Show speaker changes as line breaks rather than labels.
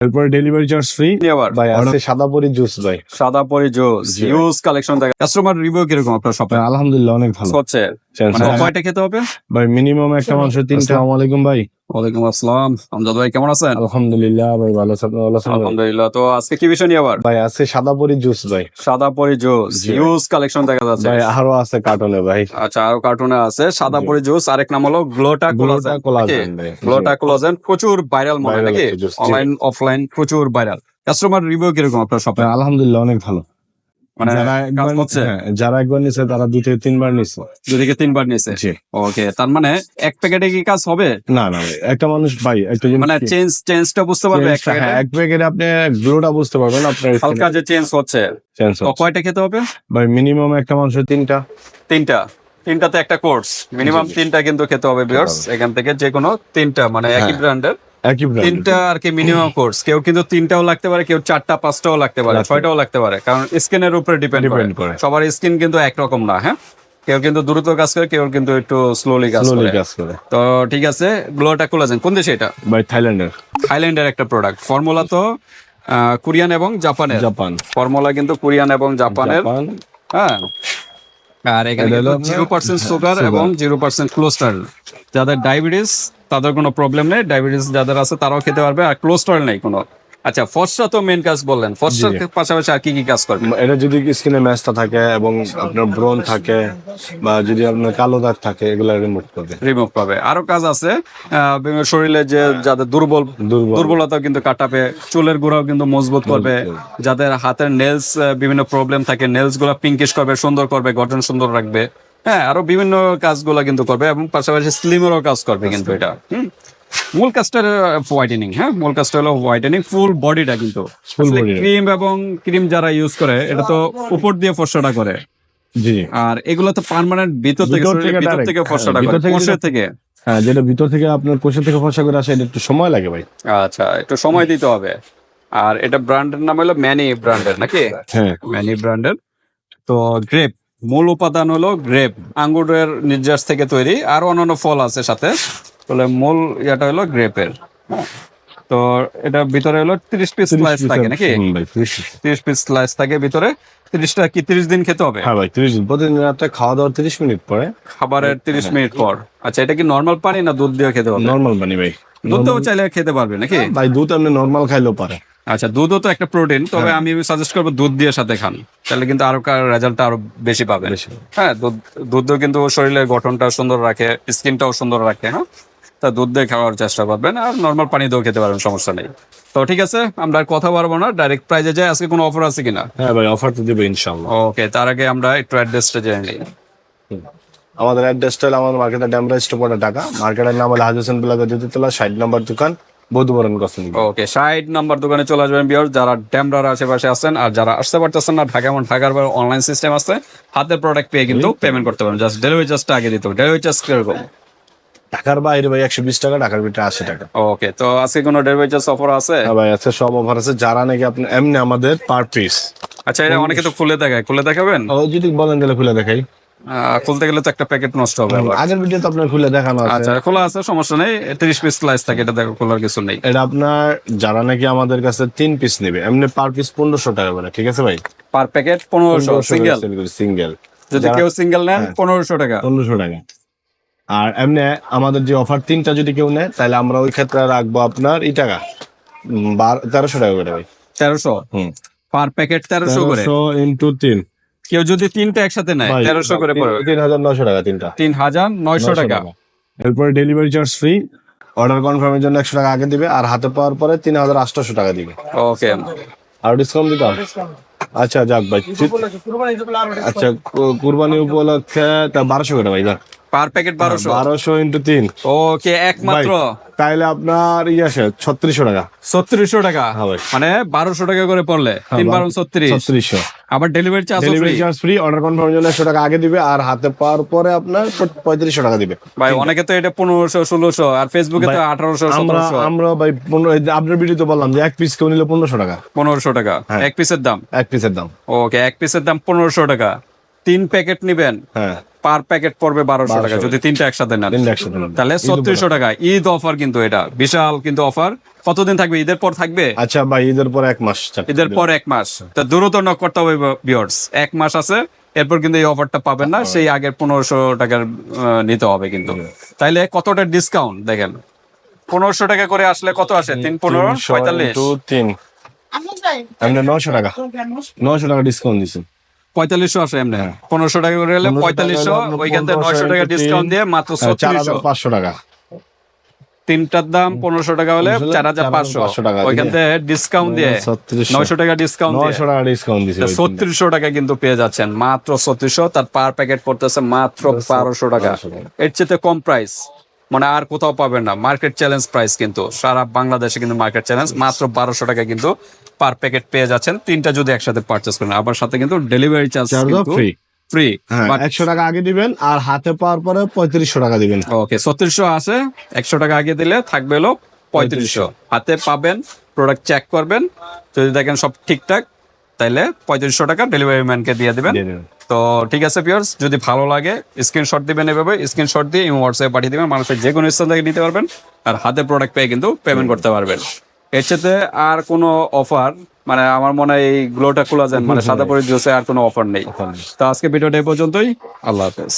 এরপরে delivery charge free
আবার।
ভাই আছে সাদা পরি জুস ভাই।
সাদা পরি জুস জুস কালেকশন থাকে। কাস্টমার রিভিউ কীরকম আপনার শপে?
আলহামদুলিল্লাহ অনেক ভালো।
হচ্ছে। কয়টা খেতে হবে?
ভাই মিনিমাম একটা মানুষের তিনটা। আসসালামু আলাইকুম ভাই।
ওয়ালাইকুম আসসালাম। আমজাদ ভাই কেমন আছেন?
আলহামদুলিল্লাহ ভাই ভালো আছেন ভালো আছেন
আলহামদুলিল্লাহ। তো আজকে কি বিষয় নিয়ে আবার?
ভাই আছে সাদা পরি জুস ভাই।
সাদা পরি জোস। কালেকশন দেখা যাচ্ছে।
ভাই আরও আছে কার্টনে ভাই।
আচ্ছা আরও কার্টুনে আছে। সাদা পরি জুস আরেক নাম হলো Gluta
Gluta
collagen.
Collagen
Gluta collagen প্রচুর ভাইরাল মনে নাকি। অনলাইন অফলাইন প্রচুর ভাইরাল কাস্টমার রিভিউ কীরকম আপনার শপে
আলহামদুলিল্লাহ অনেক ভালো।
মানে
যারা একবার হ্যাঁ, যারা একবার নিছে তারা দুই থেকে তিনবার নিছে।
দুই থেকে তিনবার নিয়েছে
জি।
ওকে তার মানে এক প্যাকেটে কি কাজ হবে?
না না একটা মানুষ ভাই একটা
মানে? চেঞ্জ চেঞ্জটা বুঝতে পারবে এক
Change টা, হ্যাঁ,
প্যাকেটে
এক প্যাকেটে আপনি গ্লোটা বুঝতে পারবেন আপনার
হালকা যে চেঞ্জ হচ্ছে
চেঞ্জ
কয়টা খেতে হবে?
ভাই মিনিমাম একটা মানুষের তিনটা।
তিনটা। তিনটাতে একটা কোর্স মিনিমাম। তিনটা কিন্তু খেতে হবে ভিউয়ার্স এখান থেকে যে কোনো তিনটা মানে একই
হ্যাঁ।
ব্র্যান্ডের
একই ব্র্যান্ড
তিনটা আর কি মিনিমাম কোর্স কেউ কিন্তু তিনটাও লাগতে পারে কেউ চারটা পাঁচটাও লাগতে পারে ছয়টাও লাগতে পারে। কারণ স্কিনের উপরে ডিপেন্ড করে। সবার স্কিন কিন্তু একরকম না হ্যাঁ? কেউ কিন্তু দ্রুত কাজ করে কেউ কিন্তু একটু স্লোলি কাজ করে। তো ঠিক আছে গ্লোটা কোলাজেন কোন দেশে এটা?
ভাই থাইল্যান্ডের।
থাইল্যান্ডের একটা প্রোডাক্ট ফর্মুলা তো কোরিয়ান এবং জাপানের।
জাপান।
ফর্মুলা কিন্তু কোরিয়ান এবং জাপানের। হ্যাঁ। আর এখানে জিরো পার্সেন্ট সুগার এবং জিরো পার্সেন্ট কোলেস্ট্রল যাদের ডায়াবেটিস তাদের কোনো প্রবলেম নেই। ডায়াবেটিস যাদের আছে তারাও খেতে পারবে। আর কোলেস্ট্রল নেই কোনো। আচ্ছা ফর্সা তো মেন কাজ বললেন। ফর্সার পাশাপাশি আর কি কি কাজ করবে
এটা যদি স্কিনে ম্যাচটা থাকে এবং আপনার ব্রন থাকে বা যদি আপনার কালো দাগ থাকে এগুলো রিমুভ করবে।
রিমুভ পাবে। আরও কাজ আছে। শরীরে যে যাদের দুর্বল
দুর্বল।
দুর্বলতা কিন্তু কাটাবে। চুলের গোড়াও কিন্তু মজবুত করবে। যাদের হাতের নেলস বিভিন্ন প্রবলেম থাকে নেলসগুলা পিঙ্কিশ করবে সুন্দর করবে গঠন সুন্দর রাখবে। হ্যাঁ আরও বিভিন্ন কাজগুলো কিন্তু করবে এবং পাশাপাশি স্লিমেরও কাজ করবে কিন্তু এটা। হুম। মূল কাজটা হোয়াইটেনিং হ্যাঁ? মূল কাজটা হলো হোয়াইটেনিং ফুল বডিটা কিন্তু। ক্রিম এবং ক্রিম যারা ইউজ করে এটা তো উপর দিয়ে ফর্সাটা করে।
জি।
আর এগুলো তো পার্মানেন্ট ভিতর থেকে
ভিতর থেকে
ভিতর ফর্সাটা
হ্যাঁ,
করে
থেকে
কোষের থেকে।
হ্যাঁ যেটা ভিতর থেকে আপনার কোষের থেকে ফসা করে আসে এটা একটু সময় লাগে ভাই।
আচ্ছা একটু সময় দিতে হবে। আর এটা ব্র্যান্ডের নাম হলো ম্যানি ব্র্যান্ডের নাকি?
হ্যাঁ।
ম্যানি ব্র্যান্ডের তো গ্রেপ মূল উপাদান হলো গ্রেপ আঙ্গুরের নির্যাস থেকে তৈরি। আর অন্যান্য ফল আছে সাথে তাহলে মূল ইয়াটা হলো গ্রেপের। তো এটা ভিতরে হলো তিরিশ পিস স্লাইস থাকে নাকি?
হুম ভাই 30 piece।
তিরিশ পিস স্লাইস থাকে ভিতরে। তিরিশটা কি তিরিশ দিন খেতে হবে?
হ্যাঁ ভাই তিরিশ দিন। প্রতিদিন রাতে খাওয়া দাওয়ার তিরিশ মিনিট পরে।
খাবারের তিরিশ মিনিট পর। আচ্ছা এটা কি নর্মাল পানি না দুধ দিয়ে খেতে হবে?
নর্মাল পানি ভাই।
দুধ তো চাইলে খেতে পারবে নাকি?
ভাই দুধ আপনি নর্মাল খাইলেও পারে।
আচ্ছা দুধও তো একটা প্রোটিন তবে
হ্যাঁ।
আমি সাজেস্ট করব দুধ দিয়ে সাথে খান। তাহলে কিন্তু আরও রেজাল্টটা আরও বেশি
বেশি।
হ্যাঁ দুধ দুধও কিন্তু শরীরের গঠনটা সুন্দর রাখে স্কিনটাও সুন্দর রাখে হ্যাঁ তা দুধ দিয়ে খাওয়ার চেষ্টা করবেন আর নর্মাল পানি দিয়েও খেতে পারবেন সমস্যা নেই। তো ঠিক আছে আমরা আর কথা বাড়বো না ডাইরেক্ট প্রাইজে যাই আজকে কোনো অফার আছে কিনা?
হ্যাঁ ভাই অফার তো দিবে ইনশাল্লাহ
ওকে তার আগে আমরা একটু অ্যাড্রেসটা জেনে নিই।
আমাদের অ্যাড্রেসটা হলো আমাদের মার্কেটের ড্যামরা স্টোপটা ঢাকা। মার্কেটের নাম হলো হাজুসেন প্লাজা দ্বিতীয়তলা ষাট নম্বর দোকান। বধুবরণ কসন
ওকে ষাট নাম্বার দোকানে চলে আসবেন বিয়ার যারা ড্যামরার আশেপাশে আছেন আর যারা আসতে পারতেছেন না ঢাকা এবং ঢাকার অনলাইন সিস্টেম আছে হাতের প্রোডাক্ট পেয়ে কিন্তু পেমেন্ট করতে পারেন জাস্ট ডেলিভারি চার্জটা আগে দিতে হবে। ডেলিভারি চার্জ কীরকম
ঢাকার বাইরে ভাই একশো বিশ টাকা ঢাকার ভিতরে আশি টাকা।
ওকে তো আজকে কোনো ডেলিভারি চার্জ অফার আছে?
হ্যাঁ ভাই আছে সব অফার আছে। যারা নাকি আপনি এমনি আমাদের পার পিস
আচ্ছা এটা অনেকে তো খুলে দেখায়। খুলে দেখাবেন?
ও যদি বলেন তাহলে খুলে দেখাই।
খুলতে গেলে তো একটা প্যাকেট নষ্ট হবে আবার।
আগের ভিডিও তো আপনার খুলে দেখানো আছে।
আচ্ছা খোলা আছে সমস্যা নেই। তিরিশ পিস স্লাইস থাকে এটা দেখো খোলার কিছু নেই।
এটা আপনার যারা নাকি আমাদের কাছে তিন পিস নেবে এমনি পার পিস পনেরোশো টাকা করে ঠিক আছে ভাই?
পার প্যাকেট পনেরোশো সিঙ্গেল
সিঙ্গেল
যদি কেউ সিঙ্গেল নেন পনেরোশো টাকা।
পনেরোশো টাকা। আর এমনি আমাদের যে অফার তিনটা যদি কেউ নেয় তাহলে আমরা ওই ক্ষেত্রে রাখব আপনার এই টাকা। তেরোশো টাকা করে ভাই।
তেরোশো?
হুম।
পার প্যাকেট তেরোশো করে?
ইন্টু তিন।
কেউ যদি তিনটা একসাথে নেয় তেরোশো করে
তিন-
পড়বে।
তিন হাজার নশো টাকা তিনটা।
তিন হাজার নয়শো টাকা।
এরপরে ডেলিভারি চার্জ ফ্রি অর্ডার কনফার্মের জন্য একশো টাকা আগে দিবে আর হাতে পাওয়ার পরে তিন হাজার আটশোশো টাকা দিবে।
ওকে
আর ডিসকাউন্ট দিতাম আচ্ছা যাক ভাই। আচ্ছা কুরবানি উপলক্ষে তা বারোশো করে ভাই যাক।
পার প্যাকেট বারোশো।
বারোশো ইন্টু তিন।
ওকে একমাত্র।
তাইলে আপনার ইয়ে আসে ছত্রিশশো টাকা।
ছত্রিশশো টাকা?
হ্যাঁ ভাই।
মানে বারোশো টাকা করে পড়লে তিন বারো ছত্রিশ।
ছত্রিশশো।
আবার delivery charge
delivery charge free order কনফার্মের জন্য একশো টাকা আগে দিবে আর হাতে পাওয়ার পরে আপনার পঁয়ত্রিশশো টাকা দিবে।
ভাই অনেকে তো এটা পনেরোশো ষোলোশো আর ফেসবুকে তো আঠারোশো
আমরা আমরা ভাই আপনার ভিডিওতে বললাম যে এক পিস কেউ নিলে পনেরোশো টাকা।
পনেরোশো টাকা।
হ্যাঁ।
এক পিসের দাম?
এক পিসের দাম।
ওকে এক পিসের দাম পনেরোশো টাকা। তিন প্যাকেট নিবেন?
হ্যাঁ।
পার প্যাকেট পড়বে বারোশো টাকা যদি তিনটা একসাথে নেন। তাহলে ছত্রিশশো টাকা। ঈদ অফার কিন্তু এটা। বিশাল কিন্তু অফার কতদিন থাকবে? ঈদের পর থাকবে?
আচ্ছা ভাই ঈদের পর এক মাস
ঈদের পর এক মাস। তো দ্রুত নক করতে হবে বিয়ার্স এক মাস আছে এরপর কিন্তু এই অফারটা পাবেন না। সেই আগের পনেরোশো টাকার নিতে হবে কিন্তু। তাইলে কতটা ডিসকাউন্ট দেখেন? পনেরোশো টাকা করে আসলে কত আসে? তিন পনেরো
তিনশো
পঁয়তাল্লিশ?
তিন। এমনি নশো টাকা। নশো টাকা ডিসকাউন্ট দিচ্ছেন
পঁয়তাল্লিশশো আসে এমনি। পনেরোশো টাকা করে হলে
1500 টাকা
পঁয়তাল্লিশশো ওইখান থেকে
1500
নয়শো টাকা ডিসকাউন্ট দিয়ে মাত্র
হ্যাঁ, চার হাজার পাঁচশো টাকা।
তিনটার দাম পনেরোশো টাকা হলে চার হাজার পাঁচশো।
টাকা
ওইখান থেকে ডিসকাউন্ট দিয়ে নয়শো টাকা ডিসকাউন্ট দিয়ে।
নশো টাকা ডিসকাউন্ট দিচ্ছে
ছত্রিশশো টাকা কিন্তু পেয়ে যাচ্ছেন। মাত্র ছত্রিশশো তার পার প্যাকেট পড়তেছে মাত্র বারোশো টাকা। এর চেয়ে কম প্রাইস মানে আর কোথাও পাবেন না। মার্কেট চ্যালেঞ্জ প্রাইস কিন্তু। সারা বাংলাদেশে কিন্তু মার্কেট চ্যালেঞ্জ মাত্র বারোশো টাকা কিন্তু পার প্যাকেট পেয়ে যাচ্ছেন। তিনটা যদি একসাথে পারচেস করেন আবার সাথে কিন্তু ডেলিভারি চার্জ
free।
ফ্রি
হ্যাঁ একশো টাকা আগে দিবেন আর হাতে পাওয়ার পরে পঁয়ত্রিশশো টাকা দিবেন।
ওকে ছত্রিশশো আছে একশো টাকা আগে দিলে থাকবে হলো পঁয়ত্রিশশো। হাতে পাবেন প্রোডাক্ট চেক করবেন যদি দেখেন সব ঠিকঠাক তাইলে পঁয়ত্রিশশো টাকা ডেলিভারি ম্যানকে দিয়ে দিবেন।
দেবেন।
তো ঠিক আছে পিয়ার্স যদি ভালো লাগে স্ক্রিনশট দিবেন এভাবে স্ক্রিনশট দিয়ে হোয়াটসঅ্যাপে পাঠিয়ে দিবেন মানুষের যে কোনো স্থান থেকে নিতে পারবেন আর হাতে প্রোডাক্ট পেয়ে কিন্তু পেমেন্ট করতে পারবেন। এর সাথে আর কোনো অফার মানে আমার মনে হয় এই গ্লোটা খোলা যান মানে সাদা পরে জোসে আর কোনো অফার নেই। তো আজকে ভিডিওটা এই পর্যন্তই। আল্লাহ হাফেজ।